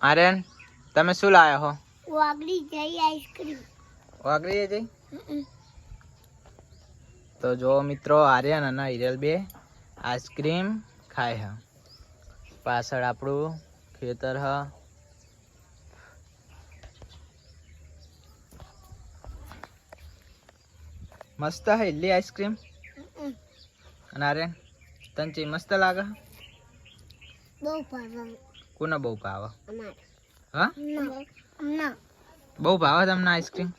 આર્યન તમે શું લાવ્યા હો? વાગડી જઈ આઈસ્ક્રીમ. વાગડી જઈ? તો જો મિત્રો આર્યન અને હિરલ બે આઈસ્ક્રીમ ખાય હ. પાછળ આપણું ખેતર હ. મસ્ત હે લી આઈસ્ક્રીમ? અને આર્યન? તને ચી મસ્ત લાગે બહુ ભાવે કોને બહુ ભાવે અમારે હા ના ના બહુ ભાવે તમને આઈસ્ક્રીમ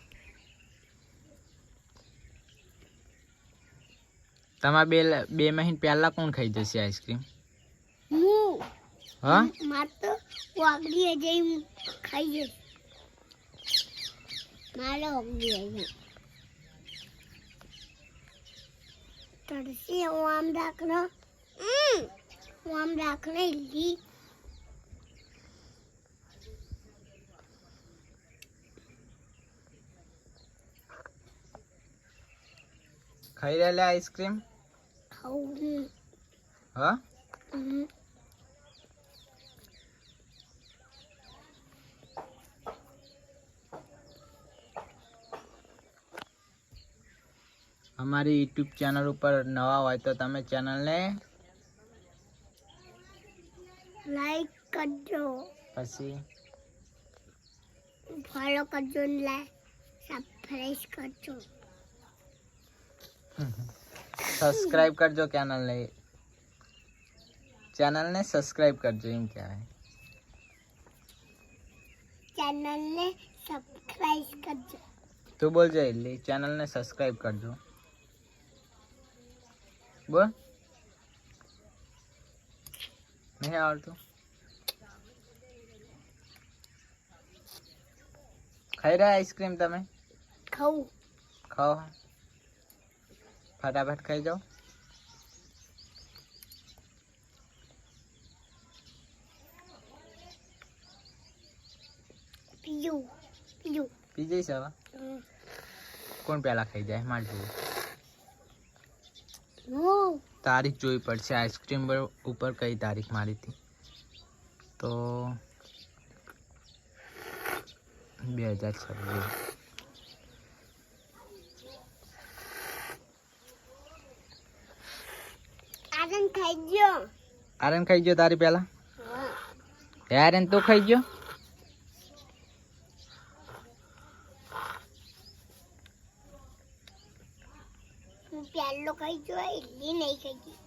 તમારે બે બે મહિને પહેલા કોણ ખાઈ જશે આઈસ્ક્રીમ હું હા માર તો વાગડી જઈ ખાઈ જઈશ મારે વાગડી આવી તરસી હું આમ રાખનો હું આમ રાખને લી. ખાઈ રહેલા આઈસ્ક્રીમ? હા. અમારી યુટ્યુબ ચેનલ ઉપર નવા હોય તો તમે ચેનલને લાઈક કરજો પછી ફોલો કરજો ને લાઈક સબસ્ક્રાઈબ કરજો સબસ્ક્રાઇબ કરજો ચેનલને ચેનલને સબસ્ક્રાઇબ કરજો એમ કહેવાય ચેનલને સબસ્ક્રાઈબ કરજો તું બોલજો એટલી ચેનલને સબસ્ક્રાઇબ કરજો બોલ નહીં આવડતું ખાઈ રહ્યા આઈસ્ક્રીમ તમે ખાવું ખાઓ ફટાફટ ખાઈ જાઓ પીયું પીયું પી જઈશ હવે હમ. કોણ પહેલા ખાઈ જાય માર જોવું હું તારીખ જોવી પડશે. આઈસ્ક્રીમ ઉપર કઈ તારીખ મારી હતી? તો બે હજાર છવ્વીસ. આરન ખાઈ ગયો. આર્યન ખાઈ ગયો તારી પહેલા? હા. આર્યન તું ખાઈ ગયો? પહેલો ખાઈ ગયો એટલી નહીં ગઈ